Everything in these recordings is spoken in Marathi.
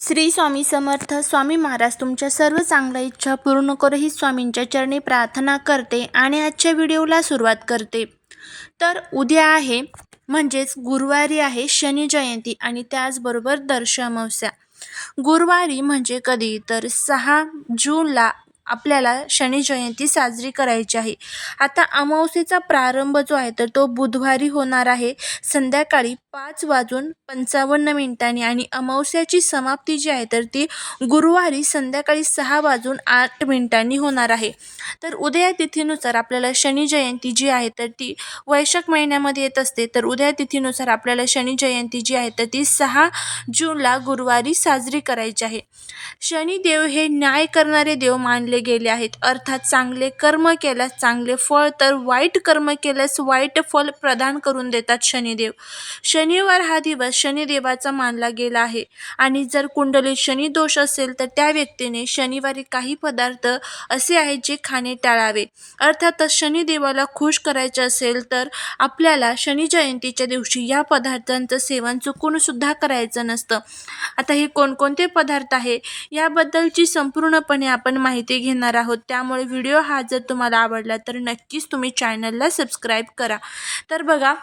श्री स्वामी समर्थ स्वामी महाराज तुमच्या सर्व चांगल्या इच्छा पूर्ण करू ही स्वामींच्या चरणी प्रार्थना करते आणि आजच्या व्हिडिओला सुरुवात करते. तर उद्या आहे म्हणजेच गुरुवारी आहे शनी जयंती आणि त्याचबरोबर दर्श अमावस्या. गुरुवारी म्हणजे कधी? तर सहा जूनला आपल्याला शनी जयंती साजरी करायची आहे. आता अमावस्येचा प्रारंभ जो आहे तर तो बुधवारी होणार आहे. संध्याकाळी पाच वाजून पंचावन्न मिनिटांनी आणि अमावस्याची समाप्ती जी आहे तर ती गुरुवारी संध्याकाळी सहा वाजून आठ मिनिटांनी होणार आहे. तर उदया तिथीनुसार आपल्याला शनी जयंती जी आहे तर ती वैशाख महिन्यामध्ये येत असते. तर उदया तिथीनुसार आपल्याला शनी जयंती जी आहे तर ती सहा जूनला गुरुवारी साजरी करायची आहे. शनिदेव हे न्याय करणारे देव मानले गेले आहेत. अर्थात चांगले कर्म केल्यास चांगले फळ तर वाईट कर्म केल्यास वाईट फळ प्रदान करून देतात शनिदेव. शनिवार हा दिवस शनिदेवाचा मानला गेला आहे. आणि जर कुंडलीत शनी दोष असेल तर त्या व्यक्तीने शनिवारी काही पदार्थ असे आहेत जे खाणे टाळावे. अर्थातच शनिदेवाला खुश करायचे असेल तर आपल्याला शनी जयंतीच्या दिवशी या पदार्थांचं सेवन चुकून सुद्धा करायचं नसतं. आता हे कोणकोणते पदार्थ आहे? याबद्दलची संपूर्णपणे आपण माहिती घेणार आहोत. त्यामुळे व्हिडिओ हा जर तुम्हाला आवडला तर नक्कीच तुम्ही चॅनलला सबस्क्राईब करा. तर बघा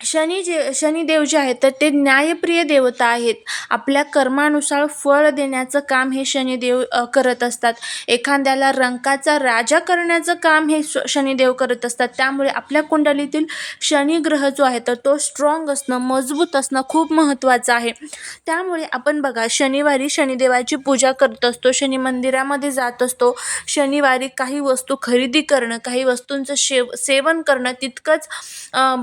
शनी जे शनिदेव जे आहेत तर ते न्यायप्रिय देवता आहेत. आपल्या कर्मानुसार फळ देण्याचं काम हे शनिदेव करत असतात. एखाद्याला रंकाचा राजा करण्याचं काम हे श शनिदेव करत असतात. त्यामुळे आपल्या कुंडलीतील शनी ग्रह जो आहे तर तो स्ट्रॉंग असणं मजबूत असणं खूप महत्त्वाचं आहे. त्यामुळे आपण बघा शनिवारी शनिदेवाची पूजा करत असतो शनी मंदिरामध्ये जात असतो. शनिवारी काही वस्तू खरेदी करणं काही वस्तूंचं शेव सेवन करणं तितकंच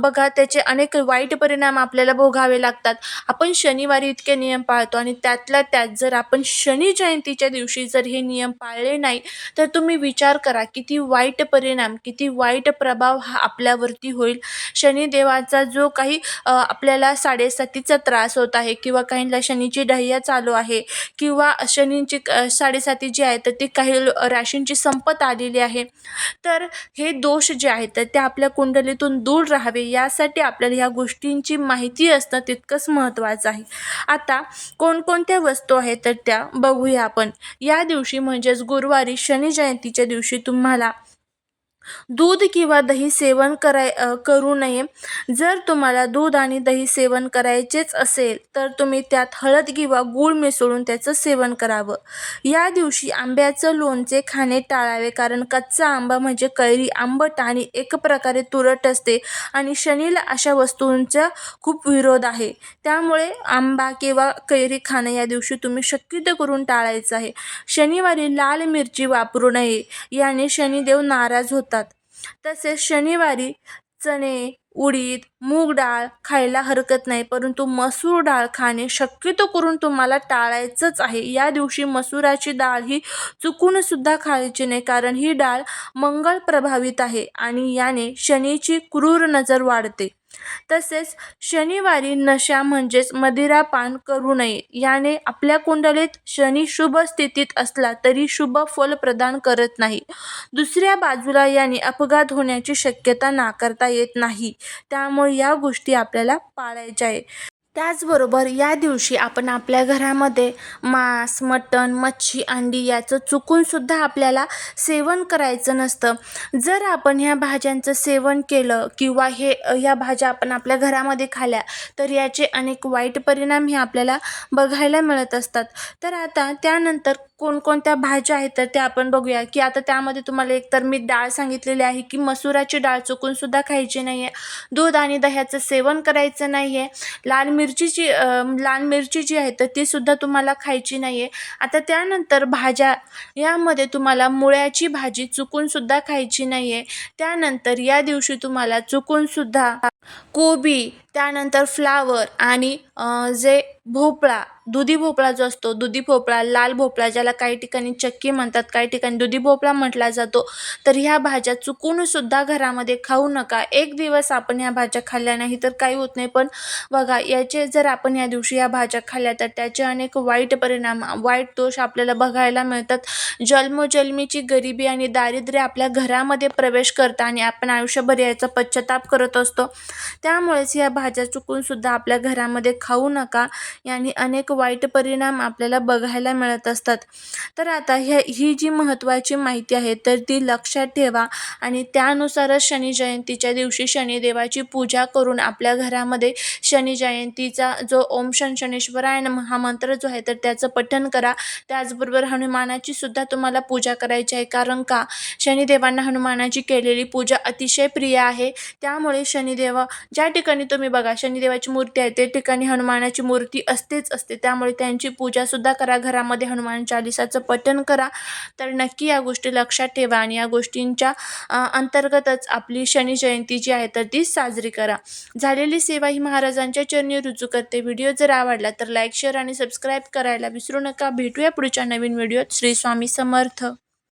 बघा त्याचे अनेक वाईट परिणाम आपल्याला भोगावे लागतात. आपण शनिवारी इतके नियम पाळतो आणि त्यातल्या त्यात जर आपण शनी जयंतीच्या दिवशी जर हे नियम पाळले नाही तर तुम्ही विचार करा किती वाईट परिणाम किती वाईट प्रभाव हा आपल्यावरती होईल. शनिदेवाचा जो काही आपल्याला साडेसातीचा त्रास होत आहे किंवा काहींना शनीची डह्या चालू आहे किंवा शनींची साडेसाती जी आहे तर ती काही राशींची संपत आलेली आहे तर हे दोष जे आहेत तर ते आपल्या कुंडलीतून दूर राहावे. यासाठी आपल्याला ह्या गोष्टींची माहिती असणं तितकंच महत्त्वाचं आहे. आता कोणकोणत्या वस्तू आहेत तर त्या बघूया आपण. या दिवशी म्हणजेच गुरुवारी शनी जयंतीच्या दिवशी तुम्हाला दूध किंवा दही सेवन कराय करू नये. जर तुम्हाला दूध आणि दही सेवन करायचेच असेल तर तुम्ही त्यात हळद किंवा गूळ मिसळून त्याचं सेवन करावं. या दिवशी आंब्याचं लोणचे खाणे टाळावे कारण कच्चा आंबा म्हणजे कैरी आंबट आणि एक प्रकारे तुरट असते आणि शनीला अशा वस्तूंचा खूप विरोध आहे. त्यामुळे आंबा किंवा कैरी खाणं या दिवशी तुम्ही शक्यतो करून टाळायचं आहे. शनिवारी लाल मिरची वापरू नये. याने शनिदेव नाराज होतो तसेच शनिवारी चणे उडीद मूग डाळ खायला हरकत नाही परंतु मसूर डाळ खाणे शक्यतो करून तुम्हाला टाळायचंच आहे. या दिवशी मसुराची डाळ ही चुकूनसुद्धा खायची नाही कारण ही डाळ मंगळ प्रभावित आहे आणि याने शनीची क्रूर नजर वाढते. तसेच शनिवारी नशा म्हणजेच मदिरापान करू नये. याने आपल्या कुंडलीत शनी शुभ स्थितीत असला तरी शुभ फल प्रदान करत नाही. दुसऱ्या बाजूला याने अपघात होण्याची शक्यता नाकारता येत नाही. त्यामुळे या गोष्टी आपल्याला पाळायच्या आहे. त्याचबरोबर या दिवशी आपण आपल्या घरामध्ये मांस मटण मच्छी अंडी याचं चुकूनसुद्धा आपल्याला सेवन करायचं नसतं. जर आपण ह्या भाज्यांचं सेवन केलं किंवा हे ह्या भाज्या आपण आपल्या घरामध्ये खाल्ल्या तर याचे अनेक वाईट परिणाम हे आपल्याला बघायला मिळत असतात. तर आता त्यानंतर कोणकोणत्या भाज्या आहेत तर त्या आपण बघूया. की आता त्यामध्ये तुम्हाला एकतर मी डाळ सांगितलेली आहे की मसुराची डाळ चुकूनसुद्धा खायची नाही आहे दूध आणि दह्याचं सेवन करायचं नाही आहे लाल मिरचीची लाल मिरची जी आहे तर ती सुद्धा तुम्हाला खायची नाही आहे आता त्यानंतर भाज्या यामध्ये तुम्हाला मुळ्याची भाजी चुकूनसुद्धा खायची नाही आहे त्यानंतर या दिवशी तुम्हाला चुकूनसुद्धा कोबी त्यानंतर फ्लावर आणि जे भोपळा दुधी भोपळा जो असतो दुधी भोपळा लाल भोपळा ज्याला काही ठिकाणी चक्की म्हणतात काही ठिकाणी दुधी भोपळा म्हटला जातो तर ह्या भाज्या चुकूनसुद्धा घरामध्ये खाऊ नका. एक दिवस आपण ह्या भाज्या खाल्ल्या नाही तर काही होत नाही. पण बघा याचे जर आपण या दिवशी या भाज्या खाल्ल्या तर त्याचे अनेक वाईट परिणाम वाईट दोष आपल्याला बघायला मिळतात. जन्मोजन्मीची गरिबी आणि दारिद्र्य आपल्या घरामध्ये प्रवेश करतं आणि आपण आयुष्यभर याचा पश्चाताप करत असतो. त्यामुळेच या भाज्या चुकूनसुद्धा आपल्या घरामध्ये खाऊ नका. याने अनेक वाईट परिणाम आपल्याला बघायला मिळत असतात. तर आता ह्या ही जी महत्त्वाची माहिती आहे तर ती लक्षात ठेवा आणि त्यानुसारच शनी जयंतीच्या दिवशी शनिदेवाची पूजा करून आपल्या घरामध्ये शनी जयंतीचा जो ओम शन शनेश्वराय नमः हा मंत्र जो आहे तर त्याचं पठण करा. त्याचबरोबर हनुमानाची सुद्धा तुम्हाला पूजा करायची आहे. कारण का? शनिदेवांना हनुमानाची केलेली पूजा अतिशय प्रिय आहे. त्यामुळे शनिदेव ज्या ठिकाणी तुम्ही बघा शनिदेवाची मूर्ती आहे त्या ठिकाणी हनुमानाची मूर्ती असतेच असते. त्यामुळे त्यांची पूजासुद्धा करा घरामध्ये हनुमान चालिसाचं पठण करा. तर नक्की या गोष्टी लक्षात ठेवा आणि या गोष्टींच्या अंतर्गतच आपली शनी जयंती जी आहे तर ती साजरी करा. झालेली सेवा ही महाराजांच्या चरणी रुजू करते. व्हिडिओ जर आवडला तर लाईक शेअर आणि सबस्क्राईब करायला विसरू नका. भेटूया पुढच्या नवीन व्हिडिओत. श्री स्वामी समर्थ.